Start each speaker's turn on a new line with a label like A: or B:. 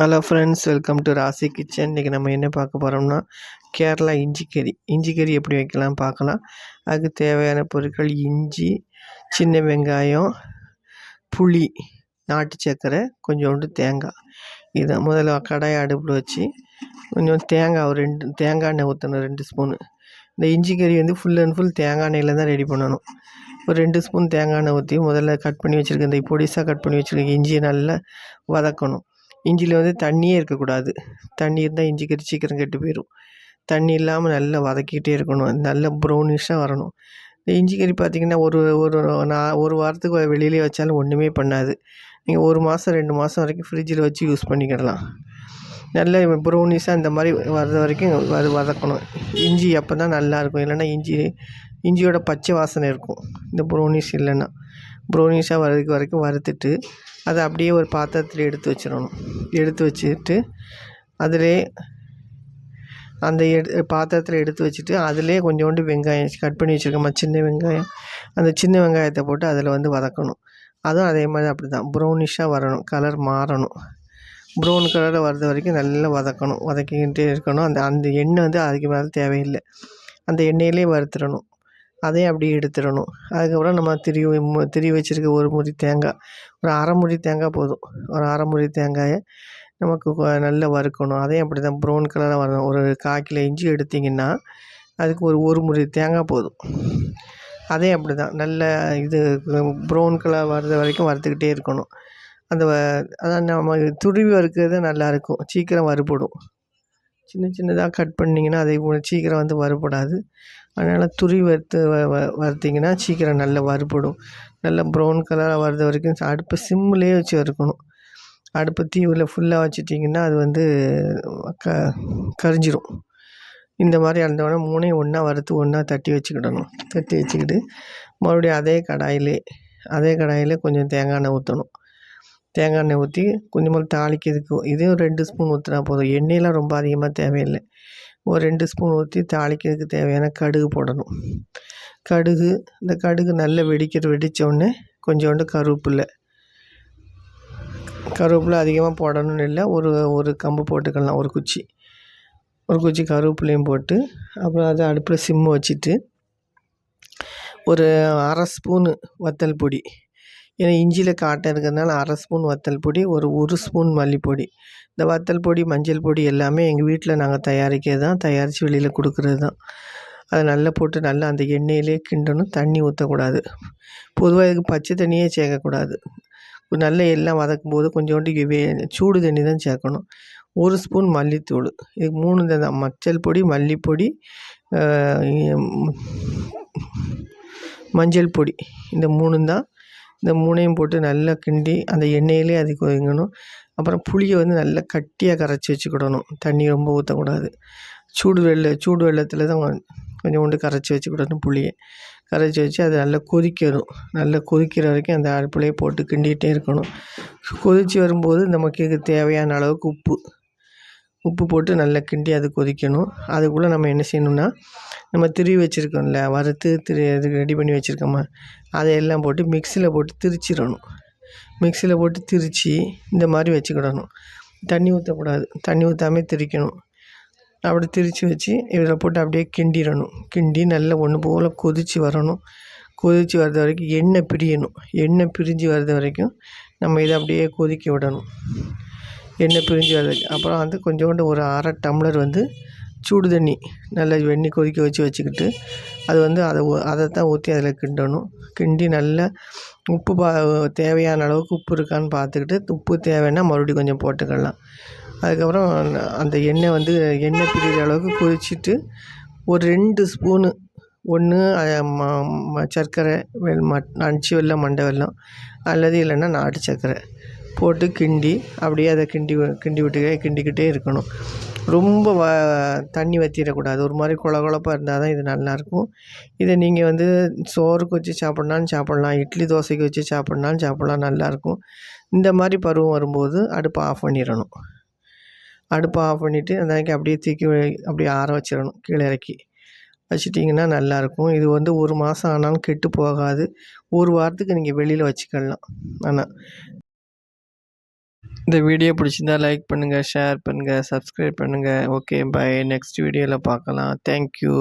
A: Hello friends welcome to Rasi kitchen இன்றைக்கி நம்ம என்ன பார்க்க போகிறோம்னா கேரளா இஞ்சி கறி. இஞ்சி கறி எப்படி வைக்கலாம் பார்க்கலாம். அதுக்கு தேவையான பொருட்கள் இஞ்சி சின்ன வெங்காயம் புளி நாட்டு சர்க்கரை கொஞ்சோண்டு தேங்காய். இதை முதல்ல கடாயை அடுப்பில் வச்சு கொஞ்சம் தேங்காய் ஒரு ரெண்டு தேங்காய் எண்ணெய் ஊற்றணும் ரெண்டு ஸ்பூனு. இந்த இஞ்சி கறி வந்து ஃபுல் அண்ட் ஃபுல் தேங்காய் எண்ணெயில் தான் ரெடி பண்ணணும். ஒரு ரெண்டு ஸ்பூன் தேங்காய் எண்ணெய் ஊற்றி முதல்ல கட் பண்ணி வச்சுருக்க இந்த பொடிசாக கட் பண்ணி வச்சுருக்க இஞ்சியை நல்லா வதக்கணும். இஞ்சியில் வந்து தண்ணியே இருக்கக்கூடாது. தண்ணி இருந்தால் இஞ்சி கறி சீக்கிரம் கெட்டு போயிடும் தண்ணி இல்லாமல் நல்லா வதக்கிட்டே இருக்கணும். நல்ல ப்ரௌனிஷாக வரணும். இந்த இஞ்சி கறி பார்த்திங்கன்னா ஒரு ஒரு நான் ஒரு வாரத்துக்கு வெளியிலே வச்சாலும் ஒன்றுமே பண்ணாது. நீங்கள் ஒரு மாதம் ரெண்டு மாதம் வரைக்கும் ஃப்ரிட்ஜில் வச்சு யூஸ் பண்ணிக்கிடலாம். நல்ல ப்ரௌனிஷாக இந்த மாதிரி வர்ற வரைக்கும் அது வதக்கணும். இஞ்சி அப்போ தான் நல்லாயிருக்கும் இல்லைன்னா இஞ்சி இஞ்சியோட பச்சை வாசனை இருக்கும். இந்த ப்ரௌனிஸ் இல்லைன்னா. ப்ரௌனிஷாக வர்றதுக்கு வரைக்கும் வறுத்துட்டு அதை அப்படியே ஒரு பாத்திரத்தில் எடுத்து வச்சிடணும். எடுத்து வச்சுட்டு அதிலே அந்த எடு பாத்திரத்தில் எடுத்து வச்சுட்டு அதிலே கொஞ்சோண்டு வெங்காயம் கட் பண்ணி வச்சுருக்கோமா. சின்ன வெங்காயம் அந்த சின்ன வெங்காயத்தை போட்டு அதில் வந்து வதக்கணும். அதுவும் அதே மாதிரி அப்படி தான் ப்ரௌனிஷாக வரணும். கலர் மாறணும். ப்ரௌன் கலரில் வர்றது வரைக்கும் நல்லா வதக்கணும். வதக்கிக்கிட்டே இருக்கணும். அந்த அந்த எண்ணெய் வந்து அதுக்கு மேலே தேவையில்லை. அந்த எண்ணெயிலே வறுத்துடணும். அதையும் அப்படியே எடுத்துடணும். அதுக்கப்புறம் நம்ம திருவி திருவி வச்சுருக்க ஒரு முறி தேங்காய் ஒரு அரை முறி தேங்காய் போதும். ஒரு அரை முறி தேங்காயை நமக்கு நல்லா வறுக்கணும். அதையும் அப்படி தான் ப்ரௌன் கலராக வரணும் ஒரு கால் கிலோ இஞ்சி எடுத்திங்கன்னா அதுக்கு ஒரு ஒரு முறி தேங்காய் போதும். அதையும் அப்படி தான் நல்ல இது ப்ரௌன் கலர் வர்றது வரைக்கும் வறுத்துக்கிட்டே இருக்கணும். அந்த அதான் நம்ம துருவி வறுக்கிறது நல்லாயிருக்கும் சீக்கிரம் வறுபடும். சின்ன சின்னதாக கட் பண்ணிங்கன்னா அதை சீக்கிரம் வந்து வறுபடாது. அதனால் துரி வறுத்து வ வ வறுத்திங்கன்னா சீக்கிரம் நல்லா வறுபடும். நல்லா ப்ரௌன் கலராக வர்றது வரைக்கும் அடுப்பு சிம்லேயே வச்சு வறுக்கணும். அடுப்பை தீவில் ஃபுல்லாக வச்சுட்டிங்கன்னா அது வந்து க கரிஞ்சிடும் இந்த மாதிரி இருந்தோடனே மூணையும் ஒன்றா வறுத்து ஒன்றா தட்டி வச்சுக்கிடணும். தட்டி வச்சுக்கிட்டு மறுபடியும் அதே கடாயிலே அதே கடாயிலே கொஞ்சம் தேங்காய் எண்ணெய் ஊற்றணும் தேங்காய் எண்ணெய் ஊற்றி கொஞ்சமாக தாளிக்கிறதுக்கு இதையும் ரெண்டு ஸ்பூன் ஊற்றினா போதும். எண்ணெயெலாம் ரொம்ப அதிகமாக தேவையில்லை. ஒரு ரெண்டு ஸ்பூன் ஊற்றி தாளிக்கிறதுக்கு தேவையான கடுகு போடணும். கடுகு இந்த கடுகு நல்லா வெடிக்கிற வெடித்தோடனே கொஞ்சோண்டு கருவேப்பில்லை. கருவேப்பிலை அதிகமாக போடணும்னு இல்லை. ஒரு ஒரு கம்பு போட்டுக்கலாம் ஒரு குச்சி. ஒரு குச்சி கருவேப்பிலையும் போட்டு அப்புறம் அதை அடுப்பில் சிம்மு வச்சுட்டு ஒரு அரை ஸ்பூனு வத்தல் பொடி ஏன்னா இஞ்சியில் காட்டம் இருக்கிறதுனால அரை ஸ்பூன் வத்தல் பொடி ஒரு ஒரு ஸ்பூன் மல்லிப்பொடி. இந்த வத்தல் பொடி மஞ்சள் பொடி எல்லாமே எங்கள் வீட்டில் நாங்கள் தயாரிக்கிறது தான். தயாரித்து வெளியில் கொடுக்குறது தான். அதை நல்லா போட்டு நல்லா அந்த எண்ணெயிலே கிண்டணும். தண்ணி ஊற்றக்கூடாது பொதுவாக இதுக்கு பச்சை தண்ணியே சேர்க்கக்கூடாது. நல்ல எல்லாம் வதக்கும் போது கொஞ்சோண்டு வே சூடு தண்ணி தான் சேர்க்கணும். ஒரு ஸ்பூன் மல்லித்தூள். இது மூணு தான் மச்சள் பொடி மல்லிப்பொடி மஞ்சள் பொடி. இந்த மூணு தான் இந்த மூணையும் போட்டு நல்லா கிண்டி அந்த எண்ணெயிலே அது கொதிக்கணும் அப்புறம் புளியை வந்து நல்லா கட்டியாக கரைச்சி வச்சுக்கிடணும். தண்ணி ரொம்ப ஊற்றக்கூடாது சூடு வெள்ளை சூடு வெள்ளத்தில் தான் கொஞ்சோண்டு கரைச்சி வச்சுக்கிடணும் புளியை. கரைச்சி வச்சு அது நல்லா கொதிக்கணும். நல்லா கொதிக்கிற வரைக்கும் அந்த அடுப்புலையே போட்டு கிண்டிகிட்டே இருக்கணும். கொதித்து வரும்போது நமக்கு தேவையான அளவுக்கு உப்பு. உப்பு போட்டு நல்லா கிண்டி அது கொதிக்கணும். அதுக்குள்ளே நம்ம என்ன செய்யணும்னா நம்ம திருவி வச்சுருக்கோம்ல வறுத்து திரு இது ரெடி பண்ணி வச்சுருக்கோமா அதையெல்லாம் போட்டு மிக்சியில் போட்டு திரிச்சிடணும். மிக்சியில் போட்டு திரித்து இந்த மாதிரி வச்சுக்கிடணும். தண்ணி ஊற்றக்கூடாது தண்ணி ஊற்றாமே திரிக்கணும். அப்படி திரித்து வச்சு இதில் போட்டு அப்படியே கிண்டிடணும். கிண்டி நல்லா ஒன்று போல் கொதித்து வரணும். கொதித்து வர்ற வரைக்கும் எண்ணெய் பிரியணும். எண்ணெய் பிரிஞ்சு வர்ற வரைக்கும் நம்ம இதை அப்படியே கொதிக்க விடணும். எண்ணெய் பிரிஞ்சு வருது அப்புறம் வந்து கொஞ்சோண்டு ஒரு அரை டம்ளர் வந்து சூடு தண்ணி நல்லா வெண்ணி கொதிக்க வச்சு வச்சுக்கிட்டு அது வந்து அதை அதை தான் ஊற்றி அதில் கிண்டணும். கிண்டி நல்லா உப்பு பா தேவையான அளவுக்கு உப்பு இருக்கான்னு பார்த்துக்கிட்டு உப்பு தேவைன்னா மறுபடியும் கொஞ்சம் போட்டுக்கலாம். அதுக்கப்புறம் அந்த எண்ணெய் வந்து எண்ணெய் பிரிகிற அளவுக்கு கொதிச்சுட்டு ஒரு ரெண்டு ஸ்பூனு ஒன்று சர்க்கரை வெள் ம அஞ்சு வெள்ளம் மண்டை வெல்லம் அல்லது இல்லைன்னா நாட்டு சர்க்கரை. போட்டு கிண்டி அப்படியே அதை கிண்டி கிண்டி விட்டு கிண்டிக்கிட்டே இருக்கணும். ரொம்ப வ தண்ணி வற்றிடக்கூடாது ஒரு மாதிரி கொழ கொழப்பாக இருந்தால் தான் இது நல்லாயிருக்கும் இதை நீங்கள் வந்து சோறுக்கு வச்சு சாப்பிட்னாலும் சாப்பிட்லாம். இட்லி தோசைக்கு வச்சு சாப்பிட்னாலும் சாப்பிட்லாம். நல்லாயிருக்கும் இந்த மாதிரி பருவம் வரும்போது அடுப்பை ஆஃப் பண்ணிடணும். அடுப்பை ஆஃப் பண்ணிவிட்டு அந்த அப்படியே தூக்கி அப்படியே ஆற வச்சிடணும் கீழே இறக்கி. வச்சிட்டிங்கன்னா நல்லாயிருக்கும் இது வந்து ஒரு மாதம் ஆனாலும் கெட்டு போகாது. ஒரு வாரத்துக்கு நீங்கள் வெளியில் வச்சுக்கலாம். ஆனால் இந்த வீடியோ பிடிச்சிருந்தா லைக் பண்ணுங்கள் ஷேர் பண்ணுங்கள் சப்ஸ்கிரைப் பண்ணுங்கள் ஓகே பை நெக்ஸ்ட் வீடியோவில் பார்க்கலாம். தேங்க்யூ